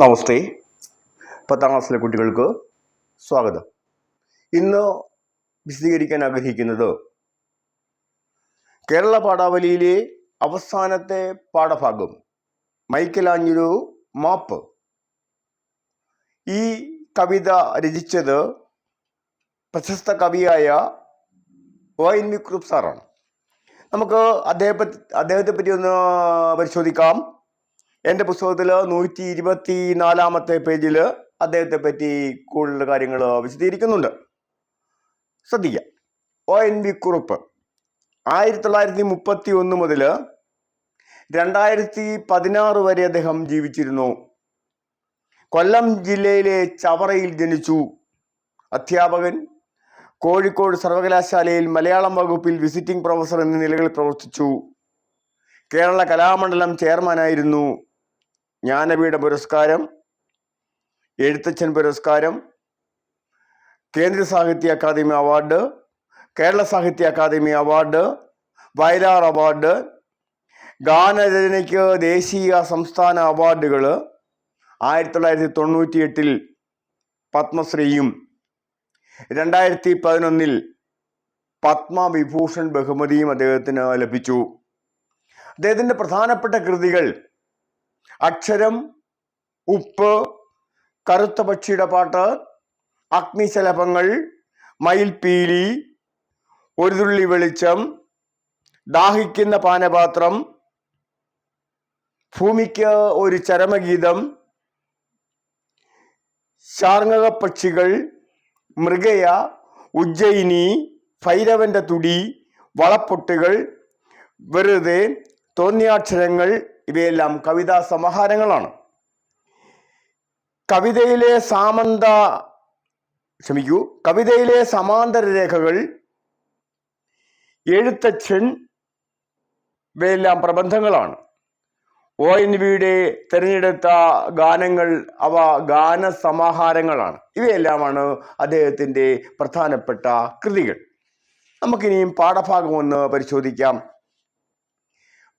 നമസ്തേ. പത്താം ക്ലാസ്സിലെ കുട്ടികൾക്ക് സ്വാഗതം. ഇന്ന് വിശദീകരിക്കാൻ ആഗ്രഹിക്കുന്നത് കേരള പാഠാവലിയിലെ അവസാനത്തെ പാഠഭാഗം മൈക്കലാഞ്ഞൊരു മാപ്പ്. ഈ കവിത രചിച്ചത് പ്രശസ്ത കവിയായ വൈൻ എൻ സാറാണ്. നമുക്ക് അദ്ദേഹത്തെ അദ്ദേഹത്തെ പറ്റി ഒന്ന് പരിശോധിക്കാം. എന്റെ പുസ്തകത്തിൽ നൂറ്റി ഇരുപത്തി നാലാമത്തെ പേജിൽ അദ്ദേഹത്തെ പറ്റി കൂടുതൽ കാര്യങ്ങൾ വിശദീകരിക്കുന്നുണ്ട്. ശ്രദ്ധിക്കുക ഒ എൻ വി കുറുപ്പ്. ആയിരത്തി തൊള്ളായിരത്തി മുപ്പത്തി ഒന്ന് മുതൽ രണ്ടായിരത്തി പതിനാറ് വരെ അദ്ദേഹം ജീവിച്ചിരുന്നു. കൊല്ലം ജില്ലയിലെ ചവറയിൽ ജനിച്ചു. അധ്യാപകൻ കോഴിക്കോട് സർവകലാശാലയിൽ മലയാളം വകുപ്പിൽ വിസിറ്റിംഗ് പ്രൊഫസർ എന്ന നിലകളിൽ പ്രവർത്തിച്ചു. കേരള കലാമണ്ഡലം ചെയർമാനായിരുന്നു. ജ്ഞാനപീഠ പുരസ്കാരം എഴുത്തച്ഛൻ പുരസ്കാരം കേന്ദ്ര സാഹിത്യ academy award Kerala Sahitya academy award Vayalar award ഗാനരചനയ്ക്ക് ദേശീയ സംസ്ഥാന അവാർഡുകൾ ആയിരത്തി തൊള്ളായിരത്തി തൊണ്ണൂറ്റി എട്ടിൽ പത്മശ്രീയും രണ്ടായിരത്തി പതിനൊന്നിൽ പത്മവിഭൂഷൺ ബഹുമതിയും അദ്ദേഹത്തിന് ലഭിച്ചു. അദ്ദേഹത്തിന്റെ പ്രധാനപ്പെട്ട കൃതികൾ അക്ഷരം ഉപ്പ് കറുത്ത പക്ഷിയുടെ പാട്ട് അഗ്നിശലഭങ്ങൾ മയിൽപീലി ഒരു തുള്ളി വെളിച്ചം ദാഹിക്കുന്ന പാനപാത്രം ഭൂമിക്ക് ഒരു ചരമഗീതം ശാർങ്ങക പക്ഷികൾ മൃഗയ ഉജ്ജയിനി ഭൈരവന്റെ തുടി വളപ്പൊട്ടുകൾ വെറുതെ തോന്നിയാക്ഷരങ്ങൾ ഇവയെല്ലാം കവിതാ സമാഹാരങ്ങളാണ്. കവിതയിലെ സാമന്ത ക്ഷമിക്കൂ കവിതയിലെ സമാന്തര രേഖകൾ എഴുത്തച്ഛൻ ഇവയെല്ലാം പ്രബന്ധങ്ങളാണ്. ഒ എൻ വിയുടെ തിരഞ്ഞെടുത്ത ഗാനങ്ങൾ അവ ഗാനസമാഹാരങ്ങളാണ് ഇവയെല്ലാമാണ് അദ്ദേഹത്തിന്റെ പ്രധാനപ്പെട്ട കൃതികൾ. നമുക്കിനിയും പാഠഭാഗം ഒന്ന് പരിശോധിക്കാം.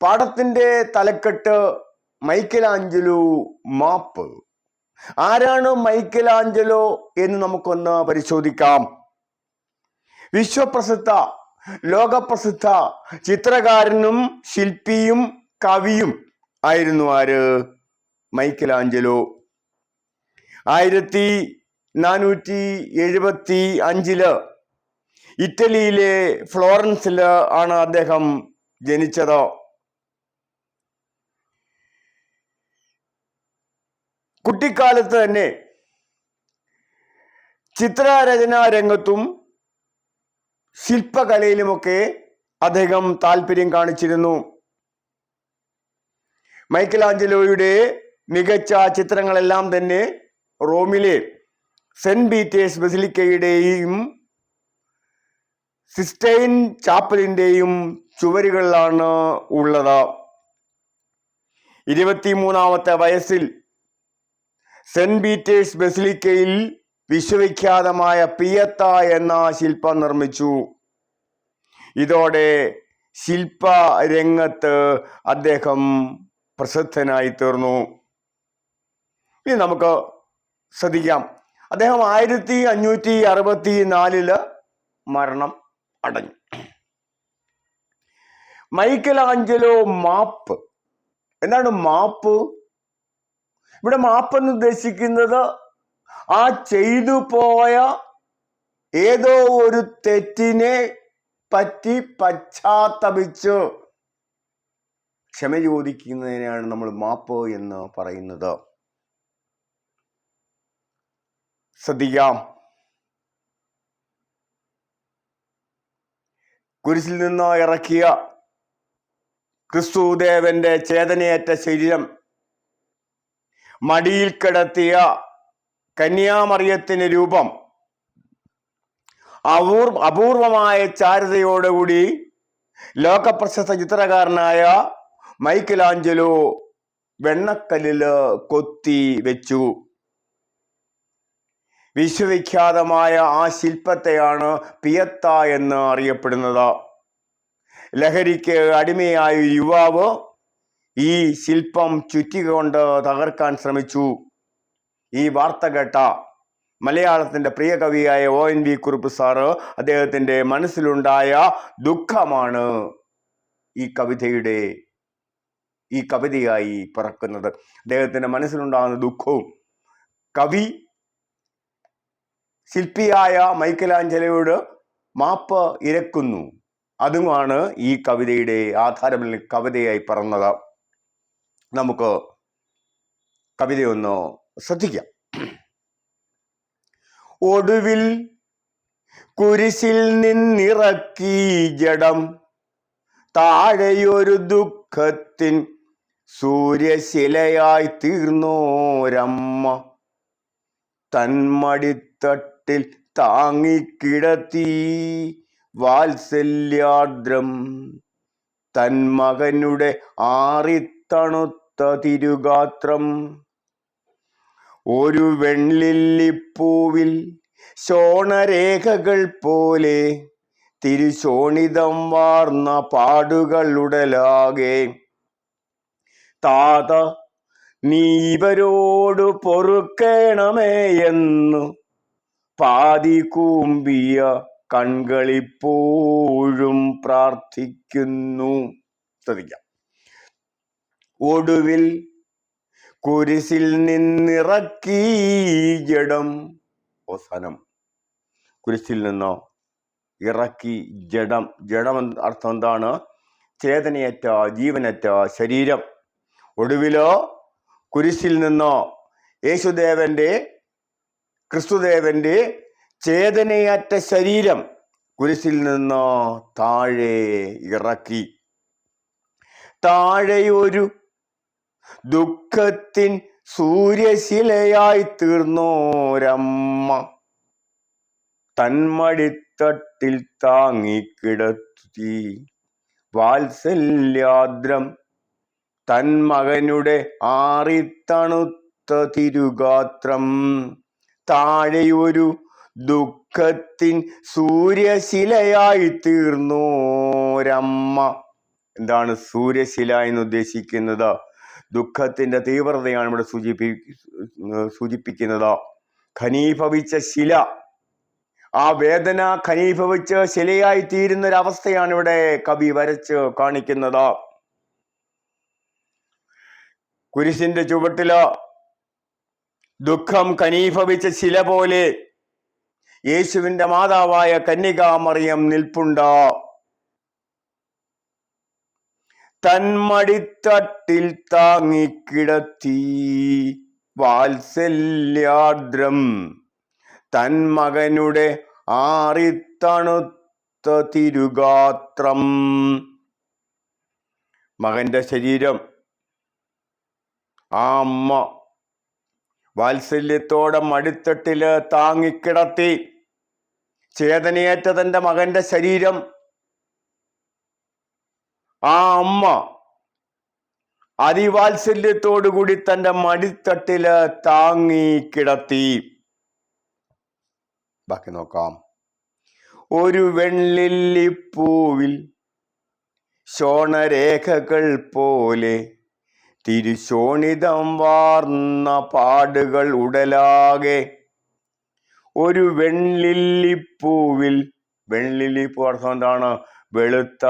പാഠത്തിന്റെ തലക്കെട്ട് മൈക്കലാഞ്ചലോ മാപ്പ്. ആരാണ് മൈക്കലാഞ്ചലോ എന്ന് നമുക്കൊന്ന് പരിശോധിക്കാം. വിശ്വപ്രസിദ്ധ ലോകപ്രസിദ്ധ ചിത്രകാരനും ശില്പിയും കവിയും ആയിരുന്നു ആര്? മൈക്കലാഞ്ചലോ. ആയിരത്തി നാനൂറ്റി എഴുപത്തി അഞ്ചിൽ ഇറ്റലിയിലെ ഫ്ലോറൻസിൽ ആണ് അദ്ദേഹം ജനിച്ചത്. കുട്ടിക്കാലത്ത് തന്നെ ചിത്രരചനാ രംഗത്തും ശില്പകലയിലുമൊക്കെ അദ്ദേഹം താല്പര്യം കാണിച്ചിരുന്നു. മൈക്കലാഞ്ചലോയുടെ മികച്ച ചിത്രങ്ങളെല്ലാം തന്നെ റോമിലെ സെന്റ് പീറ്റേഴ്സ് ബസിലിക്കയുടെയും സിസ്റ്റൈൻ ചാപ്പലിന്റെയും ചുവരുകളിലാണ് ഉള്ളത്. ഇരുപത്തിമൂന്നാമത്തെ വയസ്സിൽ സെന്റ് പീറ്റേഴ്സ് ബസിലിക്കയിൽ വിശ്വവിഖ്യാതമായ പിയത്ത എന്ന ശില്പം നിർമ്മിച്ചു. ഇതോടെ ശില്പ രംഗത്ത് അദ്ദേഹം പ്രസിദ്ധനായി തീർന്നു. ഇനി നമുക്ക് ശ്രദ്ധിക്കാം. അദ്ദേഹം ആയിരത്തി അഞ്ഞൂറ്റി അറുപത്തി നാലിൽ മരണം അടഞ്ഞു. മൈക്കൽ ആഞ്ചലോ മാപ്പ്? എന്താണ് മാപ്പ്? ഇവിടെ മാപ്പ് എന്ന് ഉദ്ദേശിക്കുന്നത് ആ ചെയ്തു പോയ ഏതോ ഒരു തെറ്റിനെ പറ്റി പശ്ചാത്തപിച്ച്. ക്ഷമ ചോദിക്കുന്നതിനാണ് നമ്മൾ മാപ്പ് എന്ന് പറയുന്നത്. ശ്രദ്ധിക്കാം. കുരിശിൽ നിന്ന് ഇറക്കിയ ക്രിസ്തുദേവന്റെ ചേതനയേറ്റ ശരീരം മടിയിൽ കിടത്തിയ കന്യാമറിയത്തിന് രൂപം. അപൂർവ അപൂർവമായ ചാരുതയോടുകൂടി ലോകപ്രശസ്ത ചിത്രകാരനായ മൈക്കലാഞ്ചലോ വെണ്ണക്കല്ലിൽ കൊത്തി വെച്ചു. വിശ്വവിഖ്യാതമായ ആ ശില്പത്തെയാണ് പിയത്ത എന്ന് അറിയപ്പെടുന്നത്. ലഹരിക്ക് അടിമയായ യുവാവ് ഈ ശില്പം ചുറ്റികൊണ്ട് തകർക്കാൻ ശ്രമിച്ചു. ഈ വാർത്ത കേട്ട മലയാളത്തിന്റെ പ്രിയ കവിയായ O N V Kurup sir അദ്ദേഹത്തിന്റെ മനസ്സിലുണ്ടായ ദുഃഖമാണ് ഈ കവിതയുടെ ഈ കവിതയായി പിറക്കുന്നത്. അദ്ദേഹത്തിന്റെ മനസ്സിലുണ്ടാകുന്ന ദുഃഖവും കവി ശില്പിയായ മൈക്കലാഞ്ചലോയോട് മാപ്പ് ഇരക്കുന്നു. അതുമാണ് ഈ കവിതയുടെ ആധാരമിൽ കവിതയായി പറഞ്ഞത് നമുക്ക് കവിതയൊന്ന് ശ്രദ്ധിക്കാം. ഒടുവിൽ കുരിശിൽ നിന്നിറക്കി ജഡം താഴെയൊരു ദുഃഖത്തിൻ സൂര്യശിലയായി തീർന്നോരമ്മ. തന്മടിത്തട്ടിൽ താങ്ങിക്കിടത്തി വാത്സല്യാദ്രം തന്മകനുടെ ആറിത്തണുത്ത തിരുഗാത്രം ഒരു വെള്ളില്ലിപ്പൂവിൽ ശോണരേഖകൾ പോലെ തിരുശോണിതം വാർന്ന പാടുകളുടലാകെ താത നീ ഇവരോട് പൊറുക്കേണമേ എന്നു പാതി കൂമ്പിയ കൺകളിപ്പോഴും പ്രാർത്ഥിക്കുന്നു. ശ്രദ്ധിക്കാം. ഒടുവിൽ കുരിശിൽ നിന്നിറക്കി ജഡം. അവസാനം കുരിശിൽ നിന്നോ ഇറക്കി ജഡം. ജഡം അർത്ഥം എന്താണ്? ചേതനയറ്റ ജീവനറ്റ ശരീരം. ഒടുവിലോ കുരിശിൽ നിന്നോ യേശുദേവന്റെ ക്രിസ്തുദേവന്റെ ചേതനയറ്റ ശരീരം കുരിശിൽ നിന്നോ താഴെ ഇറക്കി. താഴെയൊരു ദുഃഖത്തിൻ സൂര്യശിലയായി തീർന്നോരമ്മ തന്മടിത്തട്ടിൽ താങ്ങിക്കിടത്തി വാത്സല്യാദ്രം തന്മകനുടെ ആറിത്തണുത്ത തിരുഗാത്രം. താഴെയൊരു ദുഃഖത്തിൻ സൂര്യശിലയായി തീർന്നോരമ്മ എന്താണ് സൂര്യശില എന്ന് ഉദ്ദേശിക്കുന്നത്? ദുഃഖത്തിന്റെ തീവ്രതയാണ് ഇവിടെ സൂചിപ്പി സൂചിപ്പിക്കുന്നത്. ഖനീഭവിച്ച ശില. ആ വേദന ഖനീഭവിച്ച് ശിലയായി തീരുന്ന ഒരു അവസ്ഥയാണ് ഇവിടെ കവി വരച്ച് കാണിക്കുന്നത്. കുരിശിന്റെ ചുവട്ടിൽ ദുഃഖം ഖനീഭവിച്ച ശില പോലെ യേശുവിന്റെ മാതാവായ കന്യകാമറിയം നിൽപ്പുണ്ട്. തന്മടിത്തട്ടിൽ താങ്ങിക്കിടത്തി. വാത്സല്യാദ്രം തന്മകനുടെ ആറിത്തണുത്ത തിരുഗാത്രം. മകന്റെ ശരീരം. ആ അമ്മ വാത്സല്യത്തോടെ മടിത്തട്ടിൽ താങ്ങിക്കിടത്തി. ചേതനയേറ്റ തന്റെ മകന്റെ ശരീരം. ആ അമ്മ അതിവാത്സല്യത്തോടുകൂടി തന്റെ മടിത്തട്ടിൽ താങ്ങി കിടത്തി. ബാക്കി നോക്കാം. ഒരു വെള്ളില്ലിപ്പൂവിൽ ശോണരേഖകൾ പോലെ തിരുശോണിതം വാർന്ന പാടുകൾ ഉടലാകെ. ഒരു വെള്ളില്ലിപ്പൂവിൽ വെള്ളില്ലിപ്പൂ അർത്ഥം എന്താണ്? വെളുത്ത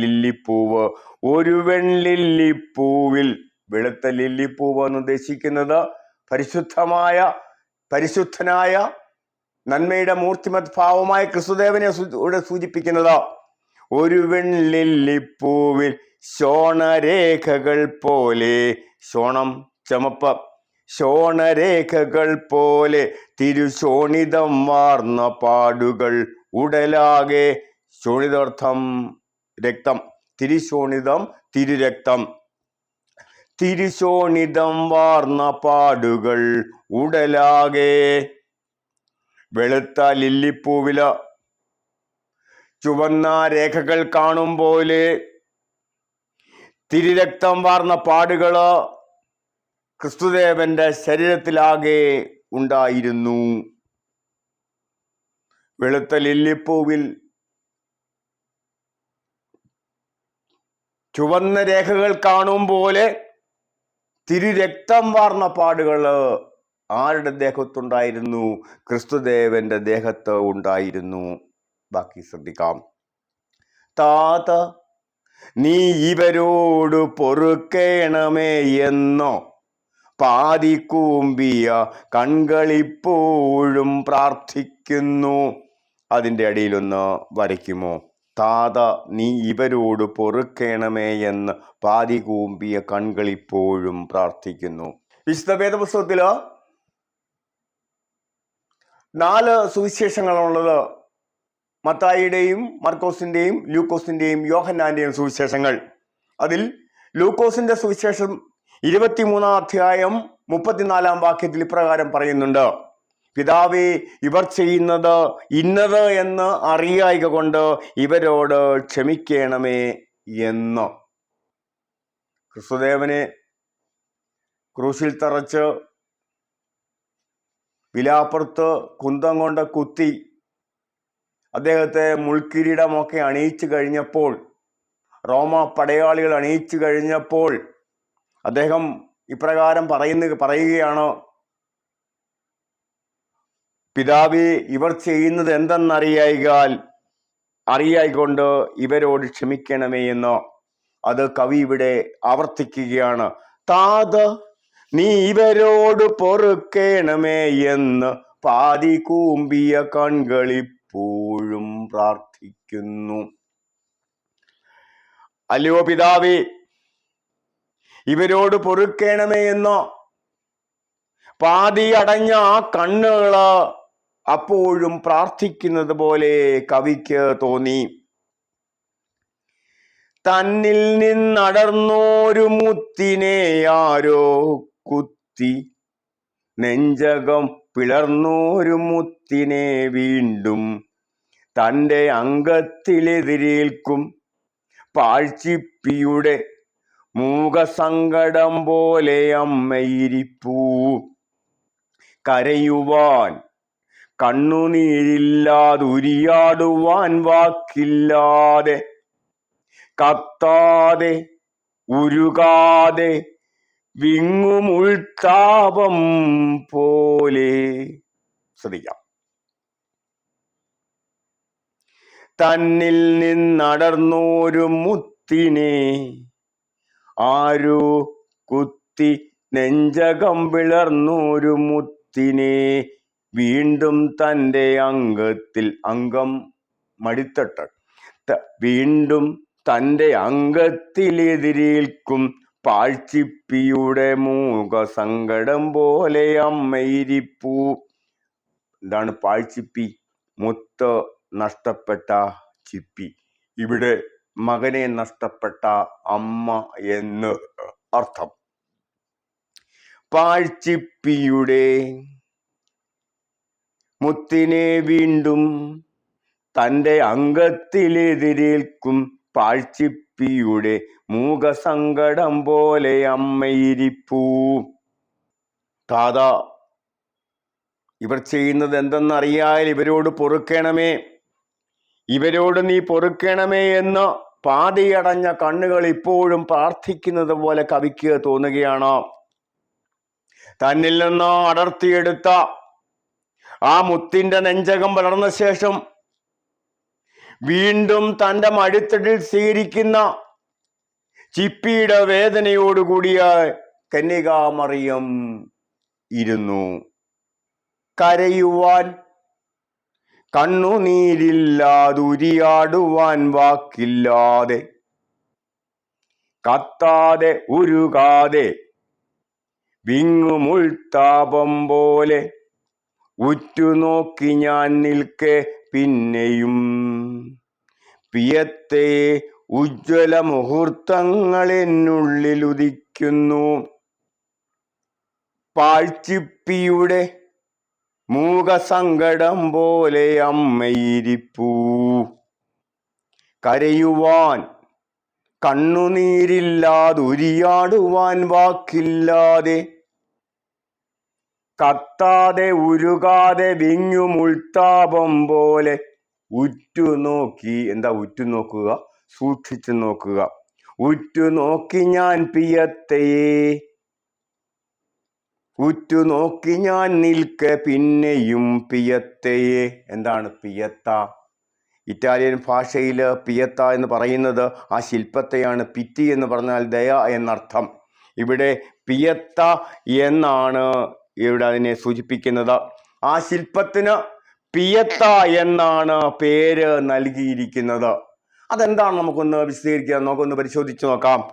ലില്ലിപ്പൂവ്. ഒരു വെള്ളില്ലിപ്പൂവിൽ വെളുത്ത ലില്ലിപ്പൂവ് എന്ന് ഉദ്ദേശിക്കുന്നത് പരിശുദ്ധമായ പരിശുദ്ധനായ നന്മയുടെ മൂർത്തിമത് ഭാവമായ ക്രിസ്തുദേവനെ ഇവിടെ സൂചിപ്പിക്കുന്നത് ഒരു വെള്ളില്ലിപ്പൂവിൽ ശോണരേഖകൾ പോലെ ശോണം ചമപ്പ് ശോണരേഖകൾ പോലെ തിരുശോണിതം വാർന്ന പാടുകൾ ഉടലാകെ ശോണിതാർത്ഥം രക്തം. തിരിശോണിതം തിരുരക്തം. തിരിശോണിതം വാർന്ന പാടുകൾ ഉടലാകെ. വെളുത്ത ലില്ലിപ്പൂവില ചുവന്ന രേഖകൾ കാണും പോലെ. തിരിരക്തം വാർന്ന പാടുകൾ ക്രിസ്തുദേവന്റെ ശരീരത്തിലാകെ ഉണ്ടായിരുന്നു. വെളുത്ത ലില്ലിപ്പൂവിൽ ചുവന്ന രേഖകൾ കാണും പോലെ തിരുരക്തം വാർന്ന പാടുകൾ ആരുടെ ദേഹത്തുണ്ടായിരുന്നു? ക്രിസ്തുദേവന്റെ ദേഹത്ത് ഉണ്ടായിരുന്നു. ബാക്കി ശ്രദ്ധിക്കാം. താത നീ ഇവരോട് പൊറുക്കേണമേ എന്നോ? പാതിക്കൂമ്പിയ കൺകളിപ്പോഴും പ്രാർത്ഥിക്കുന്നു. അതിന്റെ അടിയിലൊന്ന് വരയ്ക്കുമോ? താത നീ ഇവരോട് പൊറുക്കേണമേ എന്ന് പാതികൂമ്പിയ കൺകളിപ്പോഴും പ്രാർത്ഥിക്കുന്നു. വിശുദ്ധ വേദപുസ്തകത്തിൽ നാല് സുവിശേഷങ്ങളാണുള്ളത് മത്തായിയുടെയും മർക്കോസിന്റെയും ലൂക്കോസിന്റെയും യോഹന്നാന്റെയും സുവിശേഷങ്ങൾ. അതിൽ ലൂക്കോസിന്റെ സുവിശേഷം ഇരുപത്തിമൂന്നാം അധ്യായം മുപ്പത്തിനാലാം വാക്യത്തിൽ ഇപ്രകാരം പറയുന്നുണ്ട്. പിതാവേ ഇവർ ചെയ്യുന്നത് ഇന്നത് എന്ന് അറിയായിക കൊണ്ട് ഇവരോട് ക്ഷമിക്കണമേ എന്ന്. ക്രിസ്തുദേവനെ ക്രൂശിൽ തറച്ച് വിലാപ്പുറത്ത് കുന്തം കൊണ്ട് കുത്തി അദ്ദേഹത്തെ മുൾക്കിരീടമൊക്കെ അണിയിച്ചു കഴിഞ്ഞപ്പോൾ റോമ പടയാളികൾ അണിയിച്ചു കഴിഞ്ഞപ്പോൾ അദ്ദേഹം ഇപ്രകാരം പറയുന്ന പറയുകയാണ് പിതാവേ ഇവർ ചെയ്യുന്നത് എന്തെന്നറിയായികാൽ അറിയായിക്കൊണ്ട് ഇവരോട് ക്ഷമിക്കണമേ എന്ന് അത് കവി ഇവിടെ ആവർത്തിക്കുകയാണ്. താത നീ ഇവരോട് പൊറുക്കേണമേ എന്ന് പാതി കൂമ്പിയ കൺകളിപ്പോഴും പ്രാർത്ഥിക്കുന്നു. അല്ലയോ പിതാവേ ഇവരോട് പൊറുക്കേണമേ എന്നോ പാതി അടഞ്ഞ ആ കണ്ണുകൾ അപ്പോഴും പ്രാർത്ഥിക്കുന്നത് പോലെ കവിക്ക് തോന്നി. തന്നിൽ നിന്നടർന്നോരു മുത്തിനെ ആരോ കുത്തി. നെഞ്ചകം പിളർന്നോരു മുത്തിനെ വീണ്ടും തന്റെ അംഗത്തിലെതിരേൽക്കും. പാഴ്ചിപ്പിയുടെ മൂകസങ്കടം പോലെ അമ്മയിരിപ്പൂ കരയുവാൻ കണ്ണുനീരില്ലാതുരിയാടുവാൻ വാക്കില്ലാതെ കത്താതെ ഉരുകാതെ വിങ്ങുമുൾത്താപം പോലെ ശ്രദ്ധിക്കാം. തന്നിൽ നിന്നടർന്നോരു മുത്തിനെ ആരോ കുത്തി നെഞ്ചകം പിളർന്നോരു മുത്തിനെ വീണ്ടും തന്റെ അംഗത്തിൽ അംഗം മടിത്തട്ട. വീണ്ടും തന്റെ അംഗത്തിലെതിരേൽക്കും പാഴ്ചിപ്പിയുടെ മൂക സങ്കടം പോലെ അമ്മയിരിപ്പൂ. എന്താണ് പാഴ്ചിപ്പി? മുത്ത് നഷ്ടപ്പെട്ട ചിപ്പി. ഇവിടെ മകനെ നഷ്ടപ്പെട്ട അമ്മ എന്ന് അർത്ഥം. പാഴ്ചിപ്പിയുടെ മുത്തിനെ വീണ്ടും തന്റെ അംഗത്തിലെതിരേൽക്കും പാഴ്ചിപ്പിയുടെ മൂകസങ്കടം പോലെ അമ്മയിരിപ്പൂ. താത ഇവർ ചെയ്യുന്നത് എന്തെന്നറിയാൽ ഇവരോട് പൊറുക്കണമേ. ഇവരോട് നീ പൊറുക്കണമേ എന്ന് പാതിയടഞ്ഞ കണ്ണുകൾ ഇപ്പോഴും പ്രാർത്ഥിക്കുന്നത് പോലെ കവിക്ക് തോന്നുകയാണ്. തന്നിൽ നിന്ന് അടർത്തിയെടുത്ത ആ മുത്തിന്റെ നെഞ്ചകം വളർന്ന ശേഷം വീണ്ടും തന്റെ മടിത്തടിൽ സ്വീകരിക്കുന്ന ചിപ്പിയുടെ വേദനയോടുകൂടിയ കന്യകാമറിയം ഇരുന്നു. കരയുവാൻ കണ്ണുനീരില്ലാതുരിയാടുവാൻ വാക്കില്ലാതെ കത്താതെ ഉരുകാതെ വിങ്ങുമുൾത്താപം പോലെ ഉറ്റുനോക്കി ഞാൻ നിൽക്കെ പിന്നെയും. പിയത്തെ ഉജ്ജ്വല മുഹൂർത്തങ്ങൾ എന്നുള്ളിൽ ഉദിക്കുന്നു. പാഴ്ചിപ്പിയുടെ മൂകസങ്കടം പോലെ അമ്മയിരിപ്പൂ. കരയുവാൻ കണ്ണുനീരില്ലാതുരിയാടുവാൻ വാക്കില്ലാതെ കത്താതെ ഉരുകാതെ വിങ്ങുമുൾത്താപം പോലെ ഉറ്റുനോക്കി എന്താ ഉറ്റുനോക്കുക? സൂക്ഷിച്ചു നോക്കുക. ഉറ്റുനോക്കി ഞാൻ പിയത്തയെ ഉറ്റുനോക്കി ഞാൻ നിൽക്ക പിന്നെയും പിയത്തയെ എന്താണ് പിയത്ത? ഇറ്റാലിയൻ ഭാഷയിൽ പിയത്ത എന്ന് പറയുന്നത് ആ ശില്പത്തെയാണ് പിറ്റി എന്ന് പറഞ്ഞാൽ ദയ എന്നർത്ഥം. ഇവിടെ പിയത്ത എന്നാണ് ഇവിടെ അതിനെ സൂചിപ്പിക്കുന്നത്? ആ ശില്പത്തിന് പിയത്ത എന്നാണ് പേര് നൽകിയിരിക്കുന്നത്. അതെന്താണ് നമുക്കൊന്ന് വിശദീകരിക്കുക നമുക്കൊന്ന് പരിശോധിച്ച് നോക്കാം.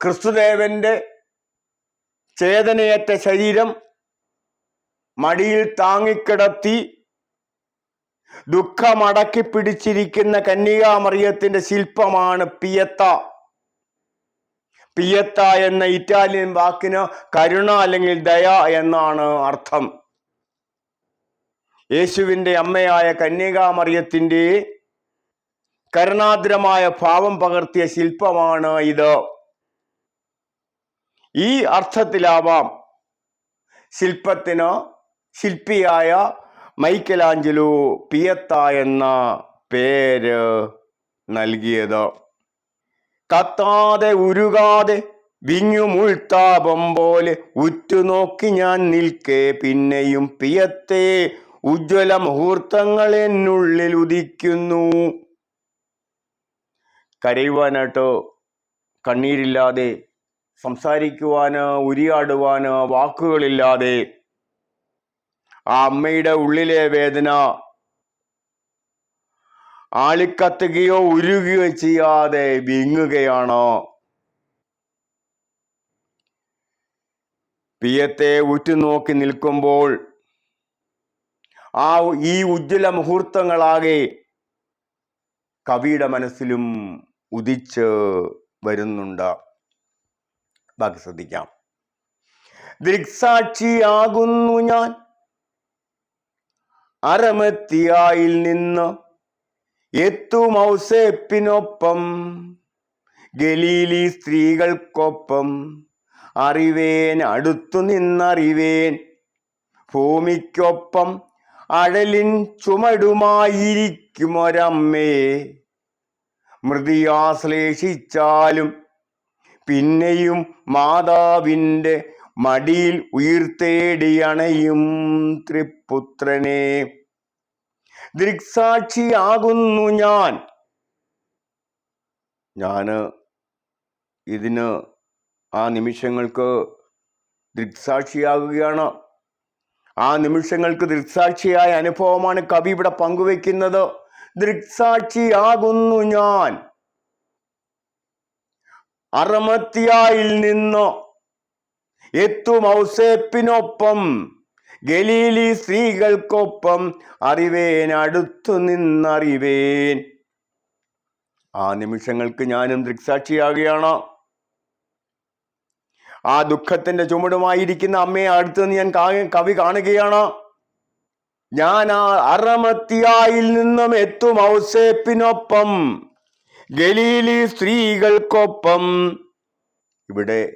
ക്രിസ്തുദേവന്റെ ചേതനയേറ്റ ശരീരം മടിയിൽ താങ്ങിക്കിടത്തി ദുഃഖമടക്കി പിടിച്ചിരിക്കുന്ന കന്യകാമറിയത്തിന്റെ ശില്പമാണ് പിയത്ത. പിയത്ത എന്ന ഇറ്റാലിയൻ വാക്കിന് കരുണ അല്ലെങ്കിൽ ദയ എന്നാണ് അർത്ഥം. യേശുവിന്റെ അമ്മയായ കന്യകാമറിയത്തിന്റെ കരുണാദ്രമായ ഭാവം പകർത്തിയ ശില്പമാണ് ഇത്. ഈ അർത്ഥത്തിലാവാം ശില്പത്തിന് ശില്പിയായ മൈക്കലാഞ്ചലു പിയത്ത എന്ന പേര് നൽകിയത്. കത്താതെ ഉരുകാതെ വിങ്ങുമുൾത്താപം പോലെ ഉറ്റുനോക്കി ഞാൻ നിൽക്കേ പിന്നെയും പിയത്തെ ഉജ്ജ്വല മുഹൂർത്തങ്ങൾ എന്നുള്ളിൽ ഉദിക്കുന്നു. കരയുവാനായിട്ടോ കണ്ണീരില്ലാതെ സംസാരിക്കുവാന് ഉരിയാടുവാന് വാക്കുകളില്ലാതെ ആ അമ്മയുടെ ഉള്ളിലെ വേദന ആളിക്കത്തുകയോ ഉരുകുകയോ ചെയ്യാതെ വിങ്ങുകയാണ്? പിയത്തെ ഉറ്റുനോക്കി നിൽക്കുമ്പോൾ ആ ഈ ഉജ്ജ്വല മുഹൂർത്തങ്ങളാകെ കവിയുടെ മനസ്സിലും ഉദിച്ച് വരുന്നുണ്ട്. ബാക്കി ശ്രദ്ധിക്കാം. ദൃക്സാക്ഷിയാകുന്നു ഞാൻ. അരമത്തിയായിൽ നിന്ന് എത്തുമൗസേപ്പിനൊപ്പം ഗലീലി സ്ത്രീകൾക്കൊപ്പം അറിവേൻ അടുത്തു നിന്നറിവേൻ ഭൂമിക്കൊപ്പം അഴലിൻ ചുമടുമായിരിക്കുമൊരമ്മേ. മൃതിയാശ്ലേഷിച്ചാലും പിന്നെയും മാതാവിന്റെ മടിയിൽ ഉയർത്തേടിയണയും ത്രിപുത്രനെ. ദൃക്സാക്ഷിയാകുന്നു ഞാൻ. ഞാൻ ഇതിന് ആ നിമിഷങ്ങൾക്ക് ദൃക്സാക്ഷിയാകുകയാണ്. ആ നിമിഷങ്ങൾക്ക് ദൃക്സാക്ഷിയായ അനുഭവമാണ് കവി ഇവിടെ പങ്കുവെക്കുന്നത്. ദൃക്സാക്ഷിയാകുന്നു ഞാൻ. അറമത്തിയായിൽ നിന്ന് എത്തും ഔസേപ്പിനൊപ്പം ഗലീലി സ്ത്രീകൾക്കൊപ്പം അറിവേൻ അടുത്തു നിന്നറിവേൻ. ആ നിമിഷങ്ങൾക്ക് ഞാനും ദൃക്സാക്ഷിയാകുകയാണ്. ആ ദുഃഖത്തിന്റെ ചുമടുമായിരിക്കുന്ന അമ്മയെ അടുത്ത് നിന്ന് ഞാൻ കവി കാണുകയാണ്. ഞാൻ ആ അറമത്തിയായിൽ നിന്നും എത്തും ഔസേപ്പിനൊപ്പം ഗലീലി സ്ത്രീകൾക്കൊപ്പം. ഇവിടെ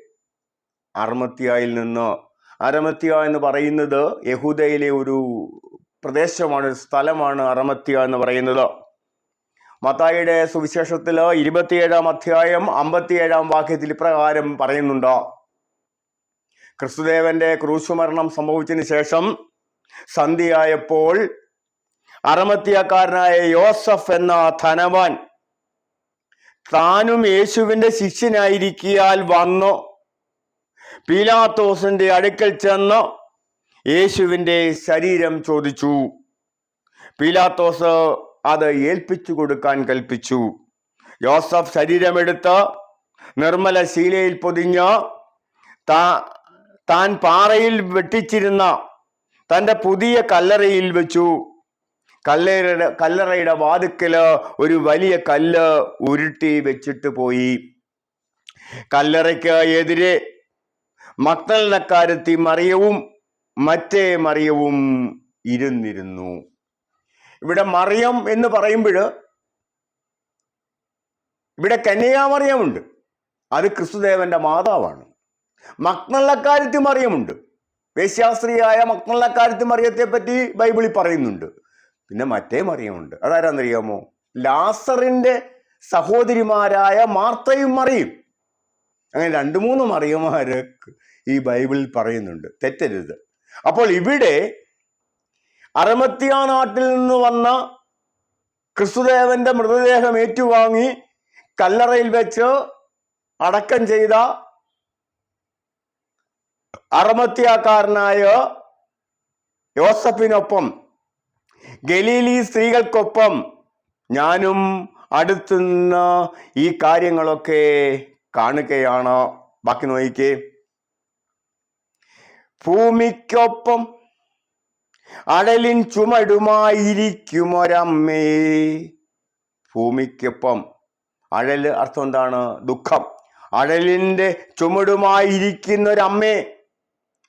അറമത്തിയായിൽ നിന്ന് അരമത്യ എന്ന് പറയുന്നത് യഹൂദയിലെ ഒരു പ്രദേശമാണ് ഒരു സ്ഥലമാണ് അറമത്യ എന്ന് പറയുന്നത്. മത്തായിയുടെ സുവിശേഷത്തിൽ ഇരുപത്തിയേഴാം അധ്യായം അമ്പത്തിയേഴാം വാക്യത്തിൽ ഇപ്രകാരം പറയുന്നുണ്ട്. ക്രിസ്തുദേവന്റെ ക്രൂശുമരണം സംഭവിച്ചതിന് ശേഷം സന്ധിയായപ്പോൾ അറമത്തിയക്കാരനായ യോസഫ് എന്ന ധനവാൻ താനും യേശുവിന്റെ ശിഷ്യനായിരിക്കിയാൽ വന്നു. പീലാത്തോസിന്റെ അടുക്കൽ ചെന്ന് യേശുവിന്റെ ശരീരം ചോദിച്ചു. പീലാത്തോസ് അത് ഏൽപ്പിച്ചു കൊടുക്കാൻ കൽപ്പിച്ചു. യോസഫ് ശരീരമെടുത്ത് നിർമ്മല ശീലയിൽ പൊതിഞ്ഞ് താൻ പാറയിൽ വെട്ടിച്ചിരുന്ന തന്റെ പുതിയ കല്ലറയിൽ വെച്ചു. കല്ലറയുടെ കല്ലറയുടെ വാതുക്കൽ ഒരു വലിയ കല്ല് ഉരുട്ടി വെച്ചിട്ട് പോയി. കല്ലറയ്ക്ക് എതിരെ മക്തലിനക്കാരത്തി മറിയവും മറ്റേ മറിയവും ഇരുന്നിരുന്നു. ഇവിടെ മറിയം എന്ന് പറയുമ്പോൾ ഇവിടെ കന്യാമറിയമുണ്ട് അത് ക്രിസ്തുദേവന്റെ മാതാവാണ്. മക്നള്ളക്കാരത്തി മറിയമുണ്ട്. വേശ്യാസ്ത്രീയായ മക്നള്ളക്കാരത്തി മറിയത്തെ പറ്റി ബൈബിളിൽ പറയുന്നുണ്ട്. പിന്നെ മറ്റേ മറിയമുണ്ട്. അതാരാന്നറിയാമോ? ലാസറിന്റെ സഹോദരിമാരായ മാർത്തയും മറിയും. അങ്ങനെ രണ്ട് മൂന്ന് മറിയമാര് ഈ ബൈബിളിൽ പറയുന്നുണ്ട്. തെറ്റരുത്. അപ്പോൾ ഇവിടെ അറമത്തിയ നാട്ടിൽ നിന്ന് വന്ന ക്രിസ്തുദേവന്റെ മൃതദേഹം ഏറ്റുവാങ്ങി കല്ലറയിൽ വെച്ച് അടക്കം ചെയ്ത അറമത്തിയാക്കാരനായ യോസഫിനൊപ്പം ഗലീലി സ്ത്രീകൾക്കൊപ്പം ഞാനും അടുത്തുനിന്ന് ഈ കാര്യങ്ങളൊക്കെ കാണുകയാണ്? ബാക്കി നോക്കിക്കേ ഭൂമിക്കൊപ്പം അടലിൻ ചുമടുമായിരിക്കുമൊരമ്മേ. ഭൂമിക്കൊപ്പം. അഴൽ അർത്ഥം എന്താണ്? ദുഃഖം. അഴലിന്റെ ചുമടുമായിരിക്കുന്ന ഒരമ്മേ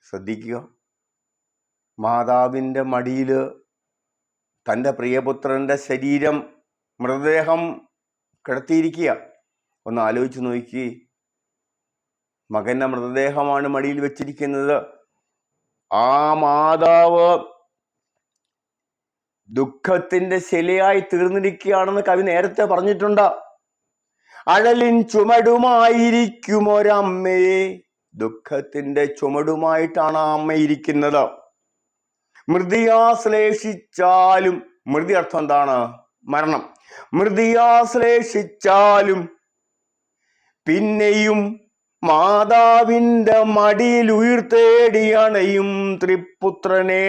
ശ്രദ്ധിക്കുക. മാതാവിന്റെ മടിയിൽ തന്റെ പ്രിയപുത്രന്റെ ശരീരം മൃതദേഹം കിടത്തിയിരിക്കുക. ഒന്ന് ആലോചിച്ച് നോക്കി. മകന്റെ മൃതദേഹമാണ് മടിയിൽ വെച്ചിരിക്കുന്നത്. ആ മാതാവ് ദുഃഖത്തിന്റെ ശിലയായി തീർന്നിരിക്കുകയാണെന്ന് കവി നേരത്തെ പറഞ്ഞിട്ടുണ്ട്. അഴലിൻ ചുമടുമായിരിക്കും ചുമടുമായിരിക്കുമൊരമ്മേ. ദുഃഖത്തിന്റെ ചുമടുമായിട്ടാണ് ആ അമ്മ ഇരിക്കുന്നത്. മൃതിയാശ്ലേഷിച്ചാലും മൃതി അർത്ഥം എന്താണ്? മരണം. മൃതിയാശ്ലേഷിച്ചാലും പിന്നെയും മാതാവിന്റെ മടിയിൽ ഉയർത്തേടി അണയും ത്രിപുത്രനെ.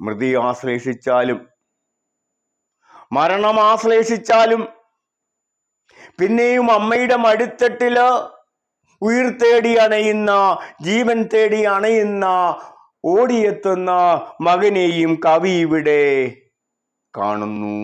മൃതി ആശ്ലേഷിച്ചാലും മരണം ആശ്ലേഷിച്ചാലും പിന്നെയും അമ്മയുടെ മടിത്തട്ടിൽ ഉയർത്തേടി അണയുന്ന ജീവൻ തേടി അണയുന്ന ഓടിയെത്തുന്ന മകനെയും കവി ഇവിടെ കാണുന്നു.